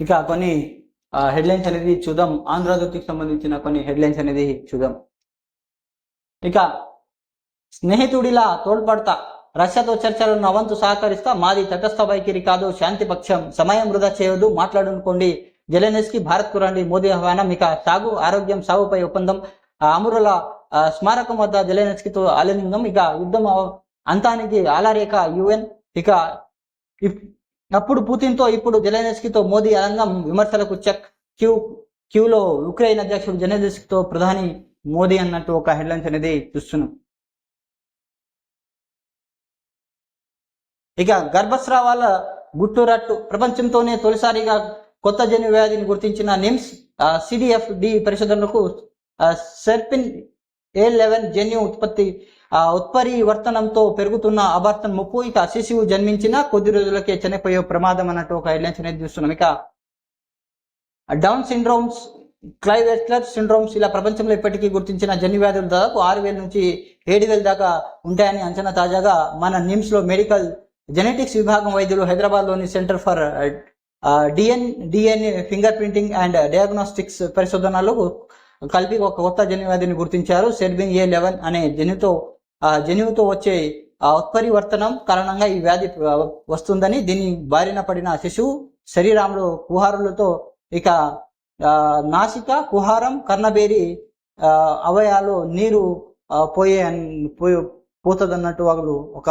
ఇక కొన్ని హెడ్లైన్స్ అనేది చూద్దాం. ఆంధ్రజ్యోతికి సంబంధించిన కొన్ని హెడ్లైన్స్ అనేది చూద్దాం. ఇక స్నేహితుడిలా తోడ్పడతా రష్యాతో చర్చలను నవంతు సహకరిస్తా మాది తటస్థ వైఖరి కాదు శాంతి పక్షం సమయం వృధా చేయవద్దు మాట్లాడుకోండి. జెలెనెస్కి భారత్కు రండి మోదీ ఆహ్వానం ఇక సాగు ఆరోగ్యం సాగుపై ఒప్పందం. అమరుల స్మారకం వద్ద జెలెనెస్కితో ఆలింగం ఇక యుద్ధం అంతానికి ఆలారేఖ యుఎన్. ఇక అప్పుడు పుతిన్తో ఇప్పుడు జెలెనెస్కితో మోదీ అలంగా విమర్శలకు చెక్ క్యూ క్యూలో ఉక్రెయిన్ అధ్యక్షుడు జెలెనెస్కితో ప్రధాని మోదీ అన్నట్టు ఒక హెడ్లైన్స్ అనేది చూస్తున్నాం. ఇక గర్భస్రావాల గుట్టురట్టు ప్రపంచంతోనే తొలిసారిగా కొత్త జన్యు వ్యాధిని గుర్తించిన నిమ్స్ సిడిఎఫ్ డి పరిశోధనలకు సెర్పిన్ ఏ లెవెన్ జన్యు ఉత్పత్తి ఉత్పరివర్తనంతో పెరుగుతున్న అబార్తన్ ముప్పు ఇక శిశువు జన్మించిన కొద్ది రోజులకే చనిపోయే ప్రమాదం అన్నట్టు ఒక హెడ్లైన్స్ అనేది చూస్తున్నాం. ఇక డౌన్ సిండ్రోమ్స్ క్లైవెస్లర్ సిండ్రోమ్స్ ఇలా ప్రపంచంలో ఇప్పటికీ గుర్తించిన జన్యు వ్యాధులు దాదాపు ఆరు వేల నుంచి ఏడు వేల దాకా ఉంటాయని అంచనా తాజాగా మన నిమ్స్లో మెడికల్ జెనెటిక్స్ విభాగం వైద్యులు హైదరాబాద్లోని centre for DN DNA fingerprinting and diagnostics పరిశోధనలు కలిపి ఒక కొత్త జన్యువ్యాధిని గుర్తించారు. సెర్బింగ్ ఏ లెవెన్ అనే జన్యుతో ఆ జన్యువుతో వచ్చే ఆ ఉత్పరివర్తనం కారణంగా ఈ వ్యాధి వస్తుందని దీని బారిన పడిన శిశువు శరీరంలో కుహారులతో ఇక నాసిక కుహారం కర్ణబేరి అవయాలు నీరు పోయే పోయి పోతుందన్నట్టు వాళ్ళు ఒక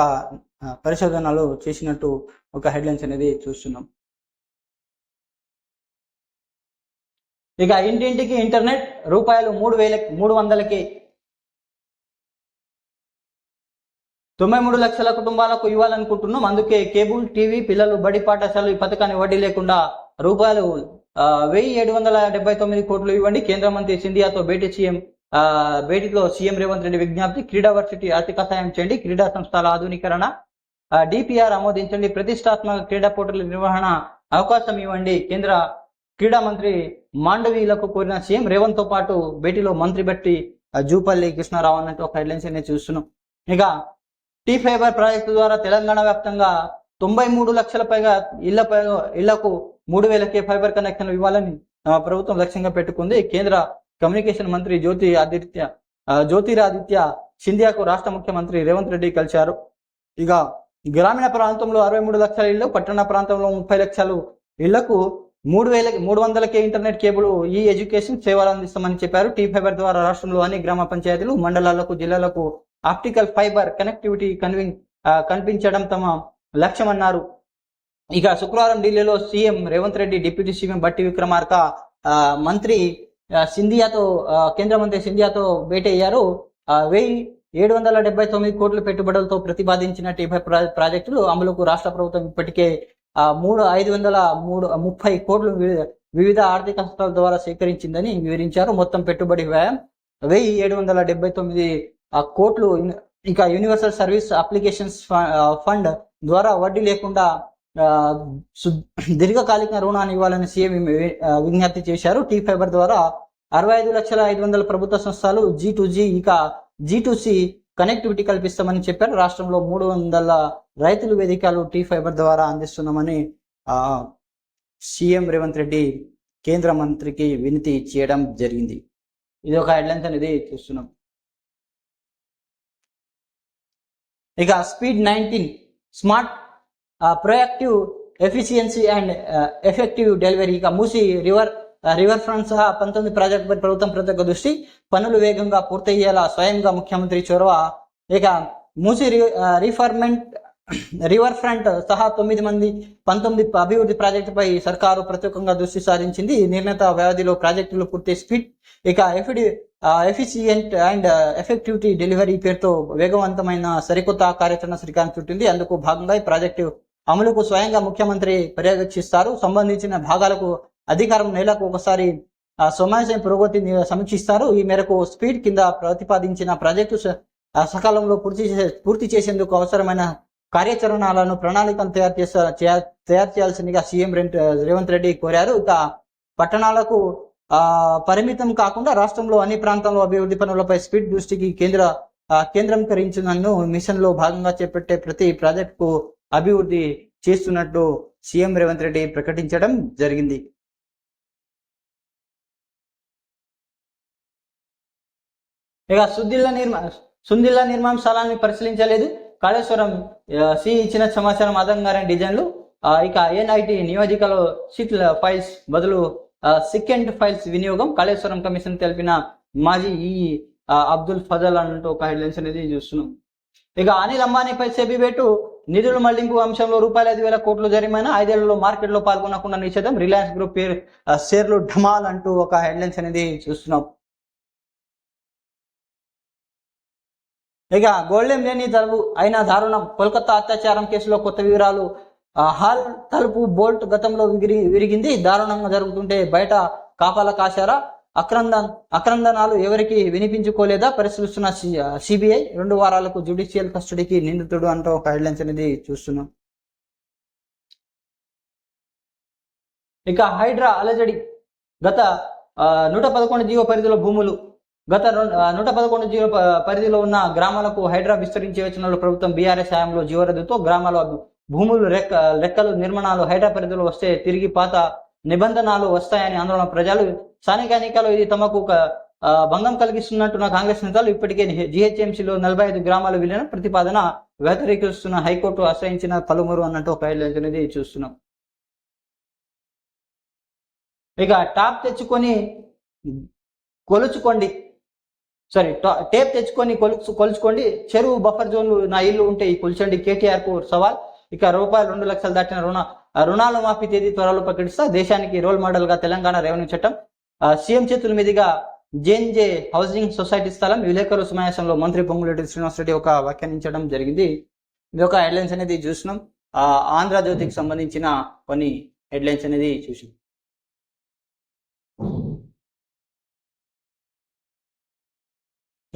పరిశోధనలు చేసినట్టు ఒక హెడ్లైన్స్ అనేది చూస్తున్నాం. ఇక ఇంటింటికి ఇంటర్నెట్ రూపాయలు మూడు వేల మూడు వందలకి తొంభై మూడు లక్షల కుటుంబాలకు ఇవ్వాలనుకుంటున్నాం. అందుకే కేబుల్ టీవీ పిల్లలు బడి పాఠశాలలు ఈ పథకాన్ని వడ్డీ లేకుండా రూపాయలు వెయ్యి ఏడు వందల డెబ్బై తొమ్మిది కోట్లు ఇవ్వండి. కేంద్ర మంత్రి సింధియాతో భేటీ సీఎం భేటీలో సీఎం రేవంత్ రెడ్డి విజ్ఞప్తి క్రీడా వర్సిటీ ఆర్థిక సాయం చేయండి. క్రీడా సంస్థల ఆధునీకరణ డిపిఆర్ ఆమోదించండి. ప్రతిష్టాత్మక క్రీడా పోటీల నిర్వహణ అవకాశం ఇవ్వండి. కేంద్ర క్రీడా మంత్రి మాండవీలకు కోరిన సీఎం రేవంత్తో పాటు భేటీలో మంత్రి బట్టి జూపల్లి కృష్ణారావు అన్నట్టు ఒక హెడ్లైన్స్ నేను చూస్తున్నాం. ఇక టీ ఫైబర్ ప్రాజెక్టు ద్వారా తెలంగాణ వ్యాప్తంగా తొంభై మూడు లక్షల పైగా ఇళ్ళ ఇళ్ళకు మూడు వేలకే ఫైబర్ కనెక్షన్లు ఇవ్వాలని ప్రభుత్వం లక్ష్యంగా పెట్టుకుంది. కేంద్ర కమ్యూనికేషన్ మంత్రి జ్యోతి ఆదిత్య జ్యోతిరాదిత్య సింధియాకు రాష్ట్ర ముఖ్యమంత్రి రేవంత్ రెడ్డి కలిశారు. ఇక గ్రామీణ ప్రాంతంలో అరవై మూడు లక్షల ఇళ్ళు పట్టణ ప్రాంతంలో ముప్పై లక్షలు ఇళ్ళకు మూడు వేల మూడు వందలకే ఇంటర్నెట్ కేబుల్ ఈ ఎడ్యుకేషన్ సేవలు అందిస్తామని చెప్పారు. టీ ఫైబర్ ద్వారా రాష్ట్రంలో అన్ని గ్రామ పంచాయతీలు మండలాలకు జిల్లాలకు ఆప్టికల్ ఫైబర్ కనెక్టివిటీ కన్విన్ కనిపించడం కల్పించడం తమ లక్ష్యమన్నారు. ఇక శుక్రవారం ఢిల్లీలో CM Revanth Reddy deputy CM Bhatti Vikramarka ఆ, మంత్రి సింధియాతో కేంద్ర మంత్రి సింధియాతో భేటీ అయ్యారు వెయ్యి ఏడు వందల డెబ్బై తొమ్మిది కోట్ల పెట్టుబడులతో ప్రతిపాదించిన టీఫై ప్రాజెక్టులు అమలుకు రాష్ట్ర ప్రభుత్వం ఇప్పటికే ఆ, మూడు ఐదు వందల మూడు ముప్పై కోట్లు వివిధ ఆర్థిక సంస్థల ద్వారా సేకరించిందని వివరించారు. మొత్తం పెట్టుబడి వ్యయం వెయ్యి ఏడు వందల డెబ్బై తొమ్మిది కోట్లు ఇంకా యూనివర్సల్ సర్వీస్ అప్లికేషన్స్ ఫండ్ ద్వారా వడ్డీ లేకుండా దీర్ఘకాలిక రుణాన్ని ఇవ్వాలని సీఎం విజ్ఞప్తి చేశారు. టీ ఫైబర్ ద్వారా అరవై ఐదు లక్షల ఐదు వందల ప్రభుత్వ సంస్థలు జీ టు జీ ఇక జీ టు సి కనెక్టివిటీ కల్పిస్తామని చెప్పారు. రాష్ట్రంలో మూడు వందల రైతులు వేదికలు టీ ఫైబర్ ద్వారా అందిస్తున్నామని సీఎం రేవంత్ రెడ్డి కేంద్ర మంత్రికి వినతి చేయడం జరిగింది. ఇది ఒక హెడ్లైన్స్ అనేది చూస్తున్నాం. ఇక speed nineteen smart proactive efficiency and effective delivery. ఇక మూసి రివర్ రివర్ ఫ్రంట్ సహా పంతొమ్మిది ప్రాజెక్టుపై ప్రభుత్వం ప్రత్యేక దృష్టి పనులు వేగంగా పూర్తయ్యేలా స్వయంగా ముఖ్యమంత్రి చొరవ. ఇక మూసి రిఫర్మెంట్ రివర్ ఫ్రంట్ సహా తొమ్మిది మంది పంతొమ్మిది అభివృద్ధి ప్రాజెక్టుపై సర్కారు ప్రత్యేకంగా దృష్టి సారించింది. నిర్ణీత వ్యవధిలో ప్రాజెక్టులు పూర్తి స్పీడ్ ఇక ఎఫిడి ఎఫిషియంట్ అండ్ ఎఫెక్టివిటీ డెలివరీ పేరుతో వేగవంతమైన సరికొత్త కార్యాచరణ శ్రీకారం చుట్టింది. అందుకు భాగంగా ఈ ప్రాజెక్టు అమలుకు స్వయంగా ముఖ్యమంత్రి పర్యవేక్షిస్తారు. సంబంధించిన భాగాలకు అధికారం నెలకు ఒకసారి సమాజం సమావేశం పురోగతిని సమీక్షిస్తారు. ఈ మేరకు స్పీడ్ కింద ప్రతిపాదించిన ప్రాజెక్టు సకాలంలో పూర్తి పూర్తి చేసేందుకు అవసరమైన కార్యాచరణలను ప్రణాళికను తయారు చేసే తయారు చేయాల్సిందిగా సీఎం రేవంత్ రెడ్డి కోరారు. ఇక పట్టణాలకు పరిమితం కాకుండా రాష్ట్రంలో అన్ని ప్రాంతాల్లో అభివృద్ధి పనులపై స్పీడ్ దృష్టికి కేంద్ర కేంద్రీకరించినన్ను మిషన్లో భాగంగా చేపట్టే ప్రతి ప్రాజెక్టుకు అభివృద్ధి చేస్తున్నట్లు సీఎం రేవంత్ రెడ్డి ప్రకటించడం జరిగింది. ఇక సుద్దిల్ల నిర్మా సుందిల్ల నిర్మాంశాలని పరిశీలించలేదు. కాళేశ్వరం సి ఇచ్చిన సమాచారం ఆధారంగా డిజైన్లు ఇక ఎన్ఐటి నియోజకలో సీట్ల ఫైల్స్ బదులు సెకండ్ ఫైల్స్ వినియోగం కాళేశ్వరం కమిషన్ తెలిపిన మాజీ ఈ అబ్దుల్ ఫజల్ అంటూ ఒక హెడ్లైన్స్ అనేది చూస్తున్నాం. ఇక అనిల్ అంబానీపై సెబీ పెట్టు నిధుల మళ్ళింపు అంశంలో రూపాయలు ఐదు వేల కోట్లు జరిమానా ఐదేళ్ళలో మార్కెట్లో పాల్గొనకుండా నిషేధం రిలయన్స్ గ్రూప్ పేరు షేర్లు ఢమాల్ అంటూ ఒక హెడ్లైన్స్ అనేది చూస్తున్నాం. ఇక గోల్డెం లేని తలుపు అయిన దారుణం. కోల్కతా అత్యాచారం కేసులో కొత్త వివరాలు. హాల్ తలుపు బోల్ట్ గతంలో విరి విరిగింది. దారుణంగా జరుగుతుంటే బయట కాపాల కాశారా? అక్రంద అక్రందనాలు ఎవరికి వినిపించుకోలేదా? పరిశీలిస్తున్న సిబిఐ రెండు వారాలకు జ్యుడిషియల్ కస్టడీకి నిందితుడు అంటూ ఒక హెడ్లైన్స్ అనేది చూస్తున్నాం. ఇక హైడ్రా అలజడి. గత నూట పదకొండు జీవో పరిధిలో భూములు గత రెండు- నూట పదకొండు జీవో పరిధిలో ఉన్న గ్రామాలకు హైడ్రా విస్తరించి వచ్చిన ప్రభుత్వం బీఆర్ఎస్ హయాంలో జీవరద్దుతో గ్రామాల భూములు రెక్క లెక్కలు నిర్మాణాలు హైడ్రా పరిధిలో వస్తే తిరిగి పాత నిబంధనలు వస్తాయని ఆందోళన ప్రజలు స్థానిక ఎన్నికలు ఇది తమకు ఒక భంగం కలిగిస్తున్నట్టున్న కాంగ్రెస్ నేతలు ఇప్పటికే జిహెచ్ఎంసీలో నలభై ఐదు గ్రామాల విలీనం ప్రతిపాదన వ్యతిరేకిస్తున్న హైకోర్టు ఆశ్రయించిన పలువురు అన్నట్టు ఒక హెడ్లైన్స్ అనేది చూస్తున్నాం. ఇక టాప్ తెచ్చుకొని కొలుచుకోండి. సారీ టేప్ తెచ్చుకొని కొలుచు కొలుచుకోండి. చెరువు బఫర్ జోన్లు నా ఇల్లు ఉంటే ఈ కొలిచండి. కేటీఆర్కు సవాల్. ఇక రూపాయలు రెండు లక్షలు దాటిన రుణ రుణాల మాఫీ తేదీ త్వరలో ప్రకటిస్తా. దేశానికి రోల్ మోడల్గా తెలంగాణ రెవెన్యూ చట్టం. సీఎం చేతుల మీదుగా జేఎన్జే హౌసింగ్ సొసైటీ స్థలం. విలేకరుల సమావేశంలో మంత్రి పొంగులేటి శ్రీనివాసరెడ్డి ఒక వ్యాఖ్యానించడం జరిగింది. ఇది ఒక హెడ్లైన్స్ అనేది చూసినాం. ఆ, ఆంధ్రజ్యోతికి సంబంధించిన కొన్ని హెడ్లైన్స్ అనేది చూసినాం.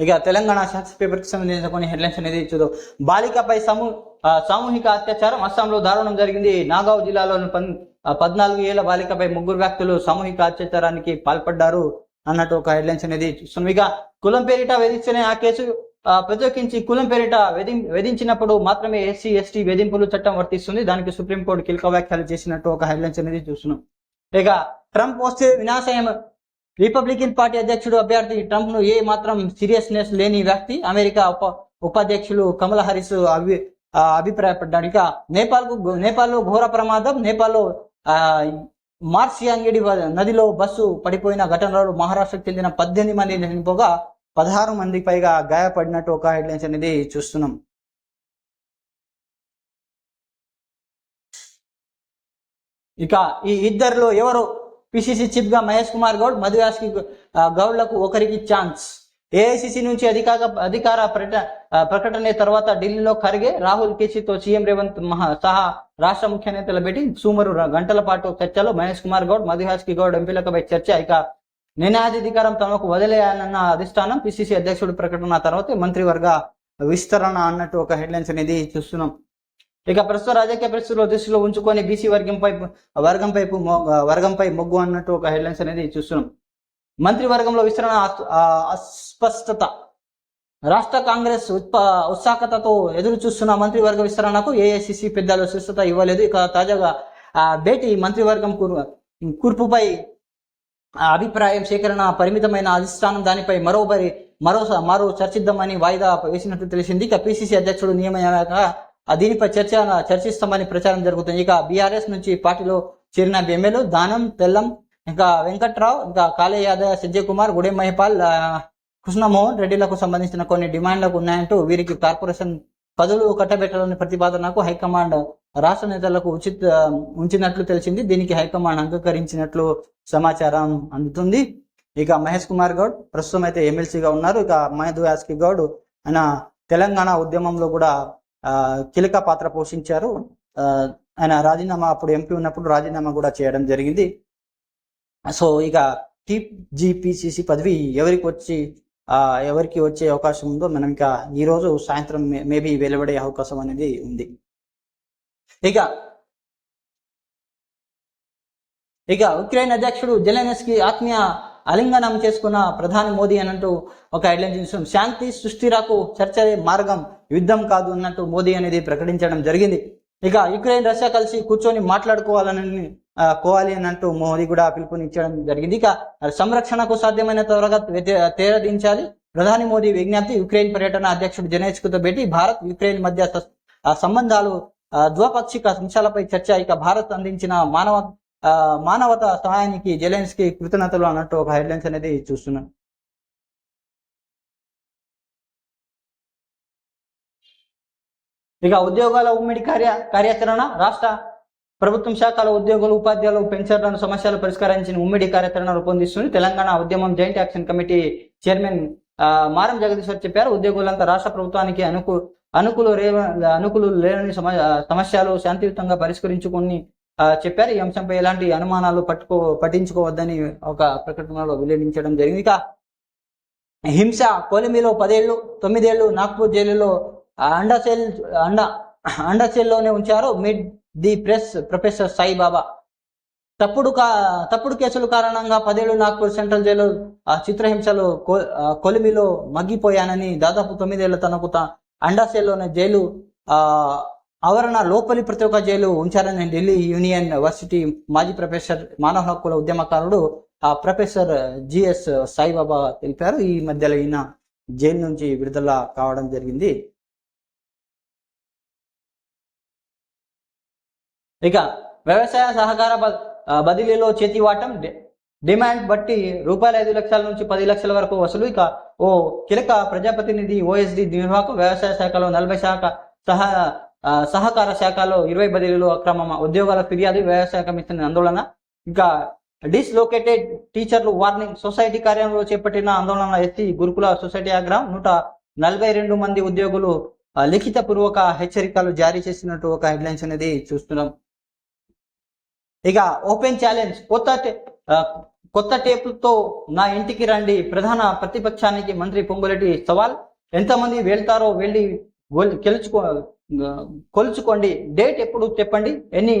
ఇక తెలంగాణ సాక్షి పేపర్కి సంబంధించిన కొన్ని హెడ్లైన్స్ అనేది చూద్దాం. బాలికపై సమూ సామూహిక అత్యాచారం అస్సాంలో దారుణం జరిగింది. నాగావ్ జిల్లాలోని పన్ పద్నాలుగు ఏళ్ళ బాలికపై ముగ్గురు వ్యక్తులు సామూహిక అత్యాచారానికి పాల్పడ్డారు అన్నట్టు ఒక హెడ్లైన్స్ అనేది చూస్తున్నాం. ఇక కులం పేరిట వేధిస్తేనే ఆ కేసు ప్రత్యేకించి కులం పేరిట వేధి వేధించినప్పుడు మాత్రమే ఎస్సీ ఎస్టీ వేధింపులు చట్టం వర్తిస్తుంది. దానికి సుప్రీంకోర్టు కీలక వ్యాఖ్యలు చేసినట్టు ఒక హెడ్లైన్స్ అనేది చూస్తున్నాం. ఇక ట్రంప్ వస్తే వినాశయం రిపబ్లికన్ పార్టీ అధ్యక్షుడు అభ్యర్థి ట్రంప్ను ఏ మాత్రం సీరియస్నెస్ లేని వ్యక్తి అమెరికా ఉప ఉపాధ్యక్షులు కమలా హరిస్ అభి అభిప్రాయపడ్డాడు. ఇక నేపాల్కు నేపాల్లో ఘోర ప్రమాదం. నేపాల్లో ఆ, మార్సియాంగిడి నదిలో బస్సు పడిపోయిన ఘటనలో మహారాష్ట్రకు చెందిన పద్దెనిమిది మంది చనిపోగా పదహారు మంది పైగా గాయపడినట్టు ఒక హెడ్లైన్స్ అనేది చూస్తున్నాం. ఇక ఈ ఇద్దరిలో ఎవరు పిసిసి చీఫ్గా మహేష్ కుమార్ గౌడ్ మధుయాస్కి గౌడ్లకు ఒకరికి ఛాన్స్. ఏఐసిసి నుంచి అధికార అధికార ప్రకట- ప్రకటన తర్వాత ఢిల్లీలో ఖర్గే రాహుల్ కేసీతో సీఎం రేవంత్ మహా సహా రాష్ట్ర ముఖ్య నేతల భేటీ. సుమారు గంటల పాటు చర్చలో మహేష్ కుమార్ గౌడ్ మధుహాస్కి గౌడ్ ఎంపీలపై చర్చ. ఇక నినాధికారం తమకు వదిలేయాలన్న అధిష్టానం పిసిసి అధ్యక్షుడు ప్రకటన తర్వాత మంత్రివర్గ విస్తరణ అన్నట్టు ఒక హెడ్లైన్స్ అనేది చూస్తున్నాం. ఇక ప్రస్తుత రాజకీయ పరిస్థితుల్లో దృష్టిలో ఉంచుకొని బీసీ వర్గంపై వర్గంపై వర్గంపై మొగ్గు అన్నట్టు ఒక హెడ్లైన్స్ అనేది చూస్తున్నాం. మంత్రివర్గంలో విస్తరణ అస్పష్టత. రాష్ట్ర కాంగ్రెస్ ఉత్ప ఉత్సాహకతతో ఎదురు చూస్తున్న మంత్రివర్గ విస్తరణకు ఏఐసిసి పెద్దలు స్పష్టత ఇవ్వలేదు. ఇక తాజాగా ఆ భేటీ మంత్రివర్గం కూర్- కూర్పుపై అభిప్రాయం సేకరణ పరిమితమైన అధిష్టానం దానిపై మరోపరి మరో మరో చర్చిద్దామని వాయిదా వేసినట్టు తెలిసింది. ఇక పిసిసి అధ్యక్షుడు నియమయ్యాక దీనిపై చర్చ చర్చిస్తామని ప్రచారం జరుగుతుంది. ఇక బీఆర్ఎస్ నుంచి పార్టీలో చేరిన ఎమ్మెల్యేలు దానం తెల్లం ఇంకా వెంకట్రావు ఇంకా కాళే యాదవ్ సంజయ్ కుమార్ గుడే మహిపాల్ కృష్ణమోహన్ రెడ్డిలకు సంబంధించిన కొన్ని డిమాండ్లకు ఉన్నాయంటూ వీరికి కార్పొరేషన్ పదవులు కట్టబెట్టాలని ప్రతిపాదనకు హైకమాండ్ రాష్ట్ర నేతలకు ఉచిత ఉంచినట్లు తెలిసింది. దీనికి హైకమాండ్ అంగీకరించినట్లు సమాచారం అందుతుంది. ఇక మహేష్ కుమార్ గౌడ్ ప్రస్తుతం అయితే ఎమ్మెల్సీగా ఉన్నారు. ఇక మహద్ యాస్కి గౌడ్ ఆయన తెలంగాణ ఉద్యమంలో కూడా కీలక పాత్ర పోషించారు. ఆ, ఆయన రాజీనామా అప్పుడు ఎంపీ ఉన్నప్పుడు రాజీనామా కూడా చేయడం జరిగింది. సో ఇక టీజీపీసీసీ పదవి ఎవరికి వచ్చి ఎవరికి వచ్చే అవకాశం ఉందో మనం ఇక ఈ రోజు సాయంత్రం మేబీ వెలువడే అవకాశం అనేది ఉంది. ఇక ఇక ఉక్రెయిన్ అధ్యక్షుడు జెలెనెస్కి ఆత్మీయ అలింగనం చేసుకున్న ప్రధాని మోదీ అన్నట్టు ఒక హెడ్లైన్ చూసాం శాంతి సృష్టిరాకు చర్చలే మార్గం యుద్ధం కాదు అన్నట్టు మోదీ అనేది ప్రకటించడం జరిగింది. ఇక యుక్రెయిన్ రష్యా కలిసి కూర్చొని మాట్లాడుకోవాలని కోవాలి అన్నట్టు మోదీ కూడా పిలుపునిచ్చడం జరిగింది. ఇక సంరక్షణకు సాధ్యమైన త్వరగా తేరదించాలి ప్రధాని మోదీ విజ్ఞప్తి యుక్రెయిన్ పర్యటన అధ్యక్షుడు జెనెస్కుతో భేటీ భారత్ యుక్రెయిన్ మధ్య సంబంధాలు ఆ, ద్వైపాక్షిక అంశాలపై చర్చ ఇక భారత్ అందించిన మానవ మానవత సహాయానికి జెలెన్స్కి కృతజ్ఞతలు అన్నట్టు ఒక హెడ్లైన్స్ అనేది చూస్తున్నాను. ఇక ఉద్యోగాల ఉమ్మడి కార్య కార్యాచరణ రాష్ట్ర ప్రభుత్వం శాఖల ఉద్యోగులు ఉపాధ్యాయులు పెన్షన్లను సమస్యలు పరిష్కరించిన ఉమ్మడి కార్యాచరణ రూపొందిస్తుంది. తెలంగాణ ఉద్యమం జాయింట్ యాక్షన్ కమిటీ చైర్మన్ మారం జగదీశ్వర్ చెప్పారు. ఉద్యోగులంతా రాష్ట్ర ప్రభుత్వానికి అనుకు అనుకూలు రే అనుకూలు లేని సమ సమస్యలు శాంతియుతంగా పరిష్కరించుకొని చెప్పారు ఈ అంశంపై ఎలాంటి అనుమానాలు పట్టుకో పట్టించుకోవద్దని ఒక ప్రకటనలో వెల్లడించడం జరిగింది. ఇక హింస కొలిమిలో పదేళ్ళు తొమ్మిదేళ్ళు నాగ్పూర్ జైలులో అండా సెల్ అండా అండా సెల్లోనే ఉంచారు mid the press professor Saibaba. తప్పుడు కా తప్పుడు కేసుల కారణంగా పదేళ్ళు నాగ్పూర్ సెంట్రల్ జైలు ఆ చిత్రహింసలు కొలిమిలో మగ్గిపోయానని దాదాపు తొమ్మిదేళ్ళ తనకు త- అండా సెల్లోనే జైలు ఆ ఆవరణ లోపలి ప్రతి ఒక్క జైలు ఉంచారని ఢిల్లీ యూనియన్ వర్సిటీ మాజీ ప్రొఫెసర్ మానవ హక్కుల ఉద్యమకారుడు ఆ ప్రొఫెసర్ జిఎస్ సాయిబాబా తెలిపారు. ఈ మధ్యలో ఈయన జైలు నుంచి విడుదల కావడం జరిగింది. ఇక వ్యవసాయ సహకార బదిలీలో చేతివాటం డిమాండ్ బట్టి రూపాయలు ఐదు లక్షల నుంచి పది లక్షల వరకు వసూలు. ఇక ఓ కీలక ప్రజాప్రతినిధి ఓఎస్డి నిర్వాహకు వ్యవసాయ శాఖలో నలభై శాఖ సహా సహకార శాఖలో ఇరవై బదిలీలు అక్రమ ఉద్యోగాల ఫిర్యాదు వ్యవసాయ కమిషన్ ఆందోళన. ఇంకా డిస్లోకేటెడ్ టీచర్లు వార్నింగ్ సొసైటీ కార్యాలయంలో చేపట్టిన ఆందోళన ఎత్తి గురుకుల సొసైటీ ఆగ్రహం. నూట నలభై రెండు మంది ఉద్యోగులు లిఖిత పూర్వక హెచ్చరికలు జారీ చేసినట్టు ఒక హెడ్లైన్స్ అనేది చూస్తున్నాం. ఇక ఓపెన్ ఛాలెంజ్ కొత్త కొత్త టేపులతో నా ఇంటికి రండి. ప్రధాన ప్రతిపక్షానికి మంత్రి పొంగులెట్టి సవాల్ ఎంతమంది వెళ్తారో వెళ్ళి గెలుచుకో కొలుచుకోండి. డేట్ ఎప్పుడు చెప్పండి? ఎన్ని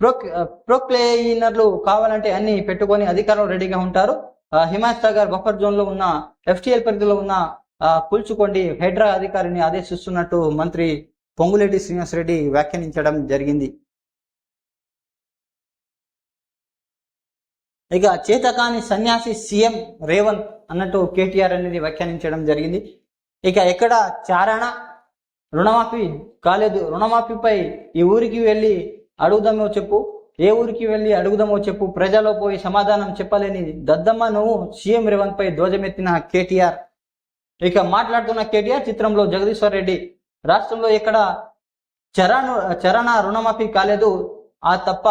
ప్రొక్ ప్రో కావాలంటే అన్ని పెట్టుకొని అధికారులు రెడీగా ఉంటారు. ఆ, హిమాయత్ సాగర్ బఫర్ జోన్లో ఉన్న ఎఫ్టిఎల్ పరిధిలో ఉన్న కూల్చుకోండి. హైడ్రా అధికారిని ఆదేశిస్తున్నట్టు మంత్రి పొంగులేటి శ్రీనివాస్ రెడ్డి వ్యాఖ్యానించడం జరిగింది. ఇక చేతకాని సన్యాసి సీఎం రేవంత్ అన్నట్టు కేటీఆర్ అనేది వ్యాఖ్యానించడం జరిగింది. ఇక ఎక్కడ చారణ రుణమాఫీ కాలేదు. రుణమాఫీపై ఈ ఊరికి వెళ్ళి అడుగుదామో చెప్పు. ఏ ఊరికి వెళ్ళి అడుగుదామో చెప్పు. ప్రజలో పోయి సమాధానం చెప్పలేని దద్దమ్మ నువ్వు సీఎం రేవంత్ పై ధ్వజమెత్తిన కేటీఆర్. ఇక మాట్లాడుతున్న కేటీఆర్ చిత్రంలో జగదీశ్వర్ రెడ్డి. రాష్ట్రంలో ఎక్కడ చరణ చరణ రుణమాఫీ కాలేదు. ఆ తప్ప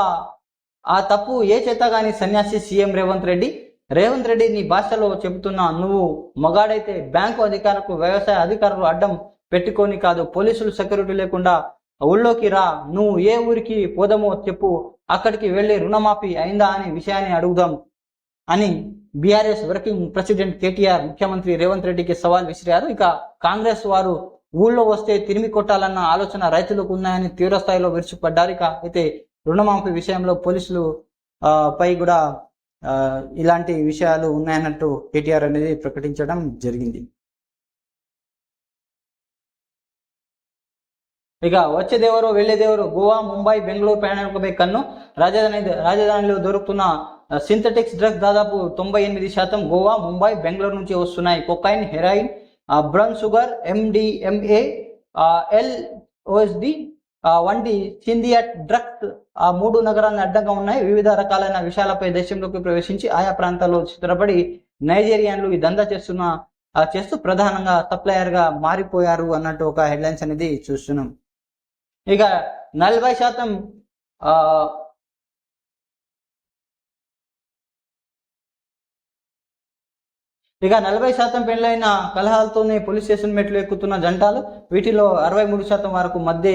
ఆ తప్పు ఏ చేత గాని సన్యాసి సీఎం రేవంత్ రెడ్డి రేవంత్ రెడ్డి నీ భాషలో చెబుతున్నా నువ్వు మగాడైతే బ్యాంకు అధికారులకు వ్యవసాయ అధికారులు అడ్డం పెట్టుకొని కాదు పోలీసులు సెక్యూరిటీ లేకుండా ఊళ్ళోకి రా నువ్వు ఏ ఊరికి పోదామో చెప్పు అక్కడికి వెళ్ళి రుణమాఫీ అయిందా అనే విషయాన్ని అడుగుదాం అని బీఆర్ఎస్ వర్కింగ్ ప్రెసిడెంట్ కేటీఆర్ ముఖ్యమంత్రి రేవంత్ రెడ్డికి సవాల్ విసిరారు. ఇక కాంగ్రెస్ వారు ఊళ్ళో వస్తే తిరిమి కొట్టాలన్న ఆలోచన రైతులకు ఉన్నాయని తీవ్ర స్థాయిలో విరుచుకుపడ్డారు. ఇక అయితే రుణమాఫీ విషయంలో పోలీసులు పై కూడా ఇలాంటి విషయాలు ఉన్నాయన్నట్టు కేటీఆర్ అనేది ప్రకటించడం జరిగింది. ఇక వచ్చేదెవరు వెళ్ళేదెవరు గోవా ముంబై బెంగళూరు ప్రయాణికులపై కన్ను రాజధాని రాజధానిలో దొరుకుతున్న సింథటిక్స్ డ్రగ్స్ దాదాపు తొంభై ఎనిమిది శాతం గోవా ముంబై బెంగళూరు నుంచి వస్తున్నాయి. Cocaine heroin brown sugar MDMA LSD వంటి సింథియట్ డ్రగ్స్ ఆ మూడు నగరాలను అడ్డంగా ఉన్నాయి. వివిధ రకాలైన విషయాలపై దేశంలోకి ప్రవేశించి ఆయా ప్రాంతాల్లో స్థిరపడి నైజీరియన్లు ఈ దందా చేస్తున్న ఆ, చేస్తూ ప్రధానంగా సప్లయర్గా మారిపోయారు అన్నట్టు ఒక హెడ్లైన్స్ అనేది చూస్తున్నాం. ఇక నలభై శాతం ఇక నలభై శాతం పెండ్లైన కలహాలతోనే పోలీస్ స్టేషన్ మెట్లు ఎక్కుతున్న జంటాలు వీటిలో అరవై మూడు శాతం వరకు మధ్య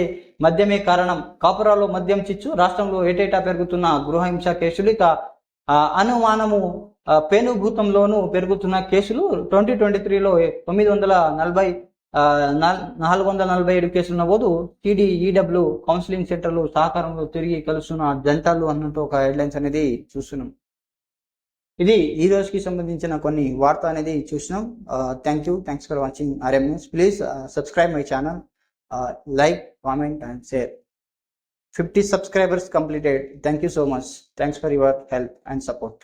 మద్యమే కారణం. కాపురాలో మద్యం చిచ్చు రాష్ట్రంలో ఏటేటా పెరుగుతున్న గృహహింస కేసులు ఇక ఆ, అనుమానము పేనుభూతంలోనూ పెరుగుతున్న కేసులు. ట్వంటీ ట్వంటీ త్రీలో తొమ్మిది వందల నలభై నాలుగు వందల నలభై ఏడు కేసులు నమోదు టీడీ ఈడబ్ల్యూ కౌన్సిలింగ్ సెంటర్లు సహకారంలో తిరిగి కలుస్తున్న జంటలు అన్నట్టు ఒక హెడ్లైన్స్ అనేది చూస్తున్నాం. ఇది ఈ రోజుకి సంబంధించిన కొన్ని వార్త అనేది చూసినాం. Thank you thanks for watching RM news please subscribe my channel like comment and share fifty subscribers completed thank you so much thanks for your help and support